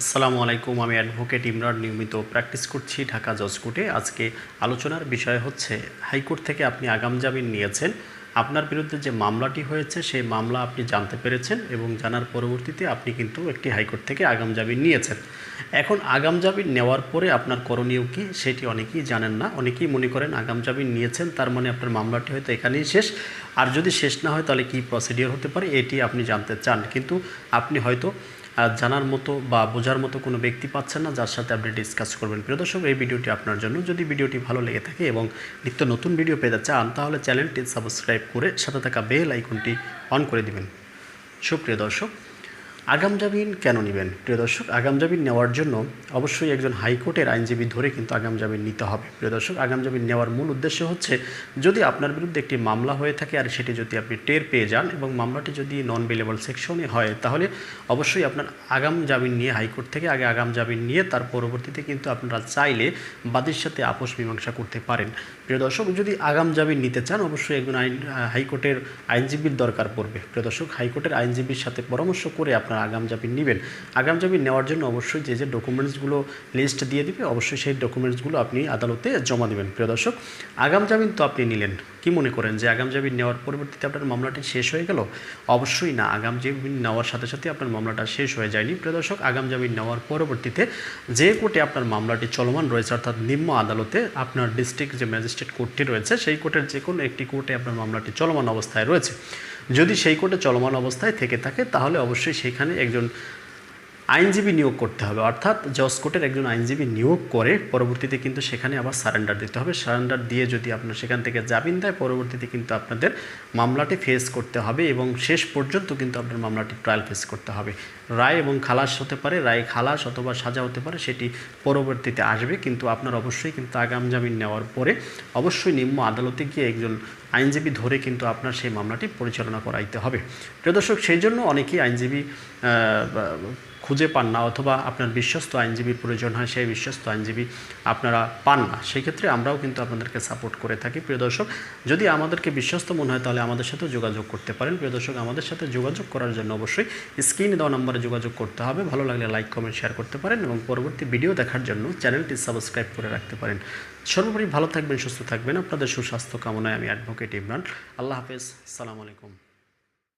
আসসালামু আলাইকুম, আমি অ্যাডভোকেট ইমরান নিয়মিত প্র্যাকটিস করছি ঢাকা জজ কোর্টে আজকে আলোচনার বিষয় হচ্ছে, হাইকোর্ট থেকে আপনি আগাম জামিন নিয়েছেন, আপনার বিরুদ্ধে যে মামলাটি হয়েছে, সেই মামলা আপনি জানতে পেরেছেন এবং জানার পরবর্তীতে আপনি কিন্তু একটি হাইকোর্ট থেকে আগাম জামিন নিয়েছেন। এখন আগাম জামিন নেওয়ার পরে আপনার করণীয় কী, সেটি অনেকেই জানেন না। অনেকেই মনে করেন আগাম জামিন নিয়েছেন, তার মানে আপনার মামলাটি হয়তো এখানেই শেষ। আর যদি শেষ না হয়, তাহলে কী প্রসিডিওর হতে পারে, এটি আপনি জানতে চান। কিন্তু আপনি হয়তো জানার মতো বা বোঝার মতো কোনো ব্যক্তি পাচ্ছেন না, যার সাথে আপনি ডিসকাস করবেন। প্রিয় দর্শক, এই ভিডিওটি আপনার জন্য। যদি ভিডিওটি ভালো লেগে থাকে এবং নিত্য নতুন ভিডিও পেতে চান, তাহলে চ্যানেলটি সাবস্ক্রাইব করে সাথে থাকা বেল আইকনটি অন করে দিবেন। সুপ্রিয় দর্শক আগাম জামিন কেন নেবেন? প্রিয় দর্শক আগাম জামিন নেওয়ার জন্য অবশ্যই একজন হাইকোর্টের আইনজীবী ধরে কিন্তু আগাম জামিন নিতে হবে। প্রিয় দর্শক আগাম জামিন নেওয়ার মূল উদ্দেশ্য হচ্ছে, যদি আপনার বিরুদ্ধে একটি মামলা হয়ে থাকে আর সেটি যদি আপনি টের পেয়ে যান এবং মামলাটি যদি নন বেলেবল সেকশনে হয়, তাহলে অবশ্যই আপনার আগাম জামিন নিয়ে হাইকোর্ট থেকে আগে আগাম জামিন নিয়ে তার পরবর্তীতে কিন্তু আপনারা চাইলে বাদীর সাথে আপোষ মীমাংসা করতে পারেন। প্রিয় দর্শক, যদি আগাম জামিন নিতে চান, অবশ্যই একজন আইন হাইকোর্টের আইনজীবীর দরকার পড়বে। প্রিয় দর্শক, হাইকোর্টের আইনজীবীর সাথে পরামর্শ করে আপনার আগাম জামিন নেবেন। আগাম জামিন নেওয়ার জন্য অবশ্যই যে যে ডকুমেন্টসগুলো লিস্ট দিয়ে দিবে, অবশ্যই সেই ডকুমেন্টসগুলো আপনি আদালতে জমা দেবেন। প্রিয় দর্শক, আগাম জামিন তো আপনি নিলেন। কি মনে করেন যে আগাম জামিন নেওয়ার পরবর্তীতে আপনার মামলাটি শেষ হয়ে গেল? অবশ্যই না, আগাম জামিন নেওয়ার সাথে সাথে আপনার মামলাটা শেষ হয়ে যায়নি। প্রিয় দর্শক, আগাম জামিন নেওয়ার পরবর্তীতে যে কোর্টে আপনার মামলাটি চলমান রয়েছে, অর্থাৎ নিম্ন আদালতে আপনার ডিস্ট্রিক্ট যে ম্যাজিস্ট্রেট কোর্টটি রয়েছে, সেই কোর্টের যে কোনো একটি কোর্টে আপনার মামলাটি চলমান অবস্থায় রয়েছে। যদি সেই কোর্টে চলমান অবস্থায় থেকে থাকে তাহলে অবশ্যই সেখানে একজন আইনজীবী নিয়োগ করতে হবে। অর্থাৎ জজ কোর্টের একজন আইনজীবী নিয়োগ করে, পরবর্তীতে কিন্তু সেখানে আবার সারেন্ডার দিতে হবে। সারেন্ডার দিয়ে যদি আপনার সেখান থেকে জামিন দেয়, পরবর্তীতে কিন্তু আপনাদের মামলাটি ফেস করতে হবে এবং শেষ পর্যন্ত কিন্তু আপনার মামলাটি ট্রায়াল ফেস করতে হবে। রায় এবং খালাস হতে পারে, রায় খালাস অথবা সাজা হতে পারে, সেটি পরবর্তীতে আসবে। কিন্তু আপনার অবশ্যই কিন্তু আগাম জামিন নেওয়ার পরে অবশ্যই নিম্ন আদালতে গিয়ে একজন আইনজীবী ধরে কিন্তু আপনার সেই মামলাটি পরিচালনা করাইতে হবে। প্রিয় দর্শক, সেই জন্য অনেকেই আইনজীবী খুঁজে পান না অথবা আপনার বিশ্বস্ত আইনজীবীর প্রয়োজন হয়, সেই বিশ্বস্ত আইনজীবী আপনারা পান না। সেই ক্ষেত্রে আমরাও কিন্তু আপনাদেরকে সাপোর্ট করে থাকি। প্রিয় দর্শক, যদি আমাদেরকে বিশ্বস্ত মনে হয়, তাহলে আমাদের সাথে যোগাযোগ করতে পারেন। প্রিয় দর্শক, আমাদের সাথে যোগাযোগ করার জন্য অবশ্যই স্ক্রিনে দেওয়া নম্বরে যোগাযোগ করতে হবে। ভালো লাগলে লাইক কমেন্ট শেয়ার করতে পারেন এবং পরবর্তী ভিডিও দেখার জন্য চ্যানেলটি সাবস্ক্রাইব করে রাখতে পারেন। সর্বোপরি ভালো থাকবেন, সুস্থ থাকবেন। আপনাদের সুস্বাস্থ্য কামনায় আমি অ্যাডভোকেট ইমরান। আল্লাহ হাফেজ। সালাম আলাইকুম।